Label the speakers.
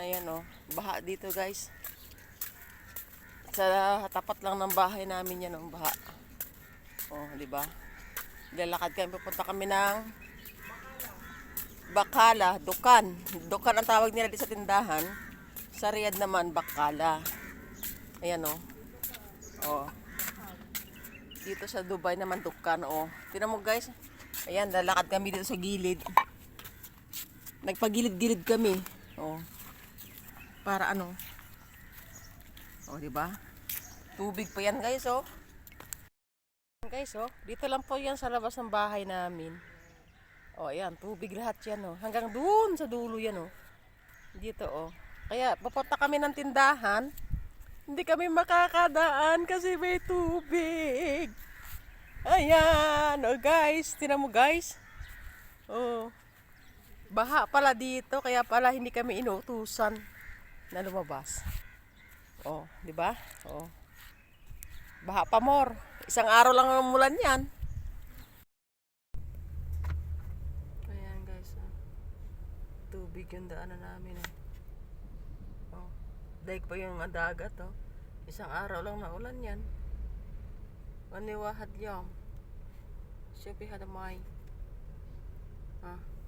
Speaker 1: Ayan oh, baha dito guys. Sa tapat lang ng bahay namin yan ang baha. Oh, di ba? Lalakad kami, pupunta kami ng Bakala, Dukan. Dukan ang tawag nila dito sa tindahan. Sa Riyadh naman, Bakala. Ayan oh. Oh. Dito sa Dubai naman, Dukan oh. Tingnan mo guys. Ayan, lalakad kami dito sa gilid. Nagpagilid-gilid kami. Oh. Para ano? Oh, di ba? Tubig pa yan, guys, oh. Guys, oh, dito lang po yan sa labas ng bahay namin. Oh, ayan, tubig lahat yan, oh. Hanggang doon sa dulo yan, oh. Dito, oh. Kaya, papunta kami ng tindahan. Hindi kami makakadaan kasi may tubig. Ayan, oh guys. Tinan mo, guys. Oh. Baha pala dito, kaya pala hindi kami inutusan na lumabas. Oh, di ba? Oh. Baha pa more. Isang araw lang ang mulan yan. Ayan guys. Oh. Tubig yung daanan namin eh. Oh. Daig pa yung dagat oh. Isang araw lang na ulan yan. Wani wahad yam. Siya hada may. Ah.